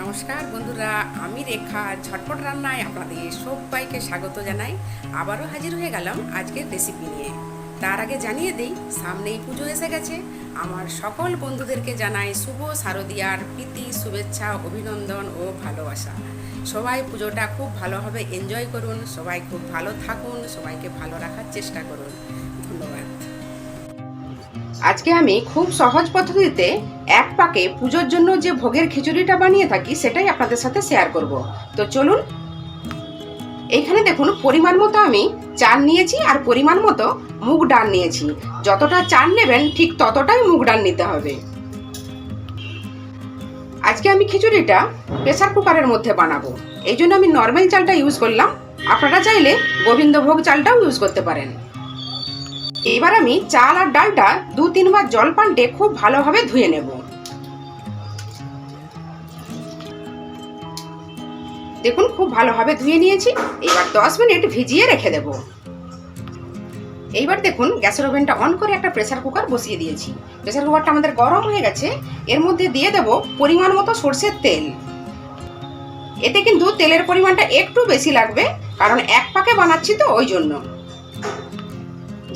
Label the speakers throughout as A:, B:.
A: নমস্কার বন্ধুরা, আমি রেখা। ঝটপট রান্নায় আপনাদের সবাইকে স্বাগত জানাই। আবারও হাজির হয়ে গেলাম আজকের রেসিপি নিয়ে। তার আগে জানিয়ে দিই, সামনেই পুজো এসে গেছে। আমার সকল বন্ধুদেরকে জানাই শুভ শারদিয়ার প্রীতি, শুভেচ্ছা, অভিনন্দন ও ভালোবাসা। সবাই পুজোটা খুব ভালোভাবে এনজয় করুন, সবাই খুব ভালো থাকুন, সবাইকে ভালো রাখার চেষ্টা করুন। আজকে আমি খুব সহজ পদ্ধতিতে এক পাকে পুজোর জন্য যে ভোগের খিচুড়িটা বানিয়ে থাকি, সেটাই আপনাদের সাথে শেয়ার করব। তো চলুন এইখানে দেখুন, পরিমাণ মতো আমি চাল নিয়েছি আর পরিমাণ মতো মুগ ডাল নিয়েছি। যতটা চাল নেবেন, ঠিক ততটাই মুগ ডাল নিতে হবে। আজকে আমি খিচুড়িটা প্রেসার কুকারের মধ্যে বানাবো। এই জন্য আমি নর্মাল চালটা ইউজ করলাম। আপনারা চাইলে গোবিন্দভোগ চালটাও ইউজ করতে পারেন। এবার আমি চাল আর ডালটা দু তিনবার জল পাল্টে খুব ভালোভাবে ধুয়ে নেব। দেখুন, খুব ভালোভাবে ধুয়ে নিয়েছি। এবার দশ মিনিট ভিজিয়ে রেখে দেব। এইবার দেখুন, গ্যাসের ওভেনটা অন করে একটা প্রেসার কুকার বসিয়ে দিয়েছি। প্রেসার কুকারটা আমাদের গরম হয়ে গেছে। এর মধ্যে দিয়ে দেব পরিমাণ মতো সর্ষের তেল। এতে কিন্তু তেলের পরিমাণটা একটু বেশি লাগবে, কারণ এক পাকে বানাচ্ছি তো, ওই জন্য।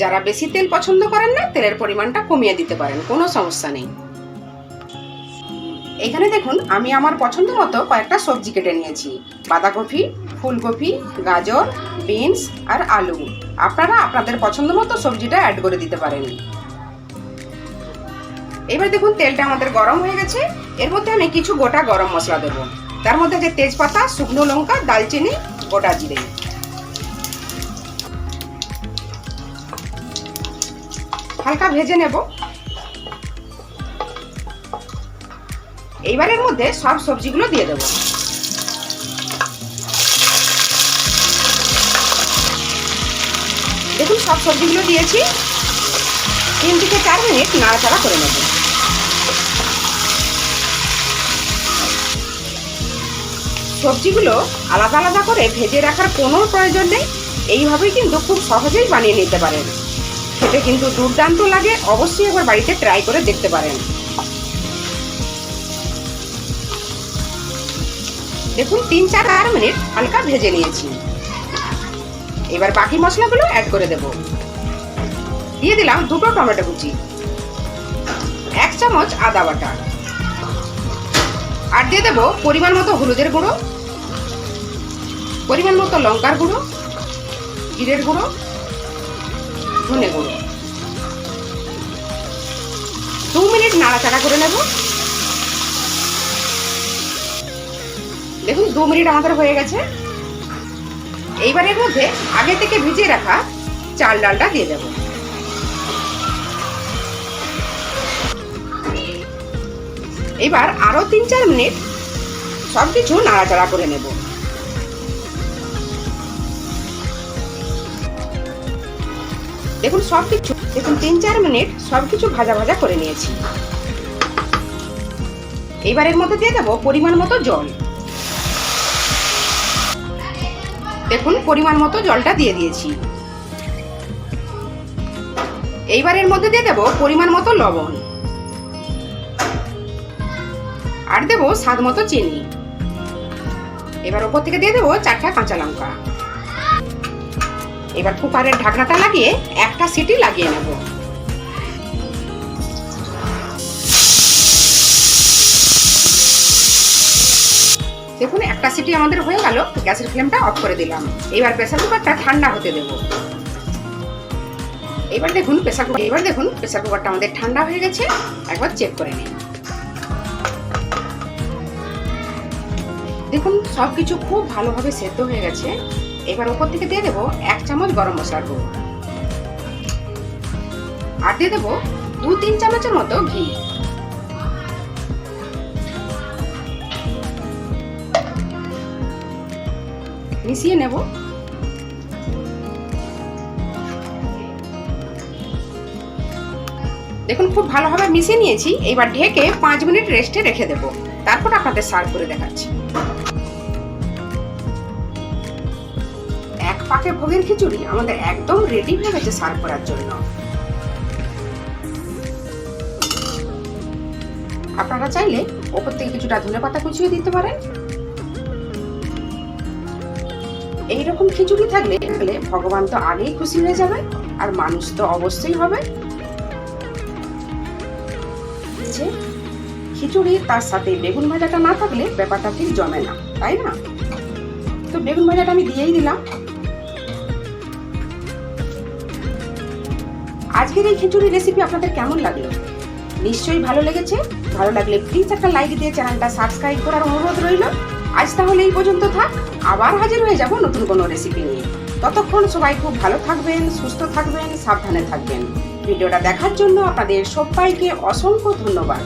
A: যারা বেশি তেল পছন্দ করেন না, তেলের পরিমাণটা কমিয়ে দিতে পারেন, কোনো সমস্যা নেই। এখানে দেখুন, আমি আমার পছন্দ মতো কয়েকটা সবজি কেটে নিয়েছি। বাঁধাকপি, ফুলকপি, গাজর, বিনস আর আলু। আপনারা আপনাদের পছন্দ মতো সবজিটা অ্যাড করে দিতে পারেন। এবার দেখুন, তেলটা আমাদের গরম হয়ে গেছে। এর মধ্যে আমি কিছু গোটা গরম মশলা দেবো। তার মধ্যে আছে তেজপাতা, শুকনো লঙ্কা দালচিনি গোটা জিরে। হালকা ভেজে নেব। এইবারের মধ্যে সব সবজিগুলো দিয়ে দেব। দেখুন, সব সবজিগুলো দিয়েছি। তিন থেকে চার মিনিট নাড়াচাড়া করে নেব। সবজিগুলো আলাদা আলাদা করে ভেজে রাখার কোনো প্রয়োজন নেই। এইভাবেই কিন্তু খুব সহজেই বানিয়ে নিতে পারেন। খেতে কিন্তু দুর্দান্ত লাগে। অবশ্যই একবার বাড়িতে ট্রাই করে দেখতে পারেন। দেখুন, তিন চার আট মিনিট হালকা ভেজে নিয়েছি। এবার বাকি মশলাগুলো অ্যাড করে দেব। দিয়ে দিলাম দুটো টমেটো কুচি। এক চামচ আদা বাটা। আর দিয়ে দেবো পরিমাণ মতো হলুদের গুঁড়ো, পরিমাণ মতো লঙ্কার গুঁড়ো, জিরের গুঁড়ো ধনে গুঁড়ো দু মিনিট নাড়াচাড়া করে নেব। দেখুন, দু মিনিট আমাদের হয়ে গেছে। এইবারের মধ্যে আগে থেকে ভিজিয়ে রাখা চাল ডালটা দিয়ে দেব। এবার আরও তিন চার মিনিট সবকিছু নাড়াচাড়া করে নেব। দেখুন, সব কিছু দেখুন, তিন চার মিনিট সব কিছু ভাজা ভাজা করে নিয়েছি। এইবারের মধ্যে দিয়ে দেবো পরিমাণ মতো জল। দেখুন, পরিমাণ মতো জলটা দিয়ে দিয়েছি। এইবারের মধ্যে দিয়ে দেবো পরিমাণ মতো লবণ। আর দেবো স্বাদ মতো চিনি। এবার ওপর থেকে দিয়ে দেবো চারটা কাঁচা লঙ্কা। এবার কুকারের ঢাকনাটা লাগিয়ে একটা সিটি লাগিয়ে নেব। দেখুন, একটা সিটি আমাদের হয়ে গেল, গ্যাসের ফ্লেমটা অফ করে দিলাম। এবার প্রেসার কুকারটা ঠান্ডা হতে দেব। এবার দেখুন, প্রেসার কুকার এবার দেখুন, প্রেসার কুকারটা আমাদের ঠান্ডা হয়ে গেছে। একবার চেক করে নিন। দেখুন সব কিছু খুব ভালোভাবে সেদ্ধ হয়ে গেছে। এবার ওপর থেকে দিয়ে দেবো এক চামচ গরম মশলার গুঁড়ো। আর দিয়ে দেবো দু তিন চামচের মতো ঘি। মিশিয়ে নেব। দেখুন, খুব ভালোভাবে মিশিয়ে নিয়েছি। এবার ঢেকে পাঁচ মিনিট রেস্টে রেখে দেবো। তারপর আপনাদের সার্ভ করে দেখাচ্ছি। এক পাকে ভোগের খিচুড়ি আমাদের একদম রেডি হয়ে গেছে সার্ভ করার জন্য। আপনারা চাইলে ওপর থেকে কিছুটা ধনে পাতা কুচিয়ে দিতে পারেন। এইরকম খিচুড়ি থাকলে ভগবান তো আগেই খুশি হয়ে যাবে আর মানুষ তো অবশ্যই হবে। খিচুড়ি, তার সাথে বেগুন ভাজাটা না থাকলে ব্যাপারটা ঠিক জমে না, তাই না? তো বেগুন ভাজাটা আমি দিয়েই দিলাম। আজকের এই খিচুড়ি রেসিপি আপনাদের কেমন লাগল? নিশ্চয়ই ভালো লেগেছে। ভালো লাগলে প্লিজ একটা লাইক দিয়ে চ্যানেলটা সাবস্ক্রাইব করার অনুরোধ রইল। আজ তাহলে এই পর্যন্ত থাক। আবার হাজির হয়ে যাব নতুন কোনো রেসিপি নিয়ে। ততক্ষণ সবাই খুব ভালো থাকবেন, সুস্থ থাকবেন, সাবধানে থাকবেন। ভিডিওটা দেখার জন্য আপনাদের সবাইকে অসংখ্য ধন্যবাদ।